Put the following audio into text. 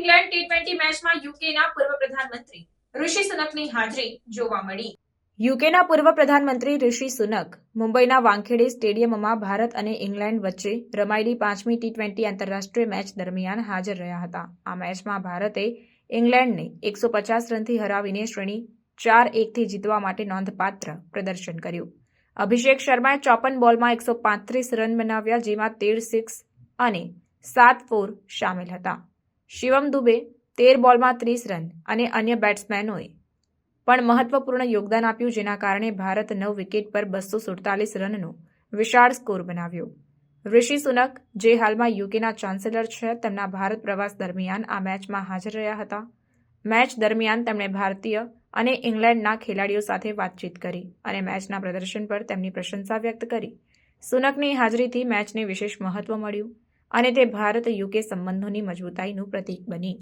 Twenty મેચમાં યુકેના પૂર્વ પ્રધાનમંત્રી ઋષિ સુનકની હાજરી જોવા મળી. યુકેના પૂર્વ પ્રધાનમંત્રી ઋષિ સુનક મુંબઈના વાનખેડે સ્ટેડિયમમાં ભારત અને ઇંગ્લેન્ડ વચ્ચે રમાયેલી પાંચમી ટી ટ્વેન્ટી આંતરરાષ્ટ્રીય મેચ દરમિયાન હાજર રહ્યા હતા. આ મેચમાં ભારતે ઇંગ્લેન્ડને એકસો પચાસ રનથી હરાવીને શ્રેણી ચાર એકથી જીતવા માટે નોંધપાત્ર પ્રદર્શન કર્યું. અભિષેક શર્માએ ચોપન બોલમાં એકસો પાંત્રીસ રન બનાવ્યા, જેમાં તેર સિક્સ અને સાત ફોર સામેલ હતા. શિવમ દુબે તેર બોલમાં ત્રીસ રન અને અન્ય બેટ્સમેનોએ પણ મહત્વપૂર્ણ યોગદાન આપ્યું, જેના કારણે ભારત નવ વિકેટ પર બસો સુડતાલીસ રનનો વિશાળ સ્કોર બનાવ્યો. ઋષિ સુનક, જે હાલમાં યુકેના ચાન્સેલર છે, તેમના ભારત પ્રવાસ દરમિયાન આ મેચમાં હાજર રહ્યા હતા. મેચ દરમિયાન તેમણે ભારતીય અને ઇંગ્લેન્ડના ખેલાડીઓ સાથે વાતચીત કરી અને મેચના પ્રદર્શન પર તેમની પ્રશંસા વ્યક્ત કરી. સુનકની હાજરીથી મેચને વિશેષ મહત્વ મળ્યું. અને તે ભારત યુકે સંબંધોની મજબૂતાઈનું પ્રતીક બની.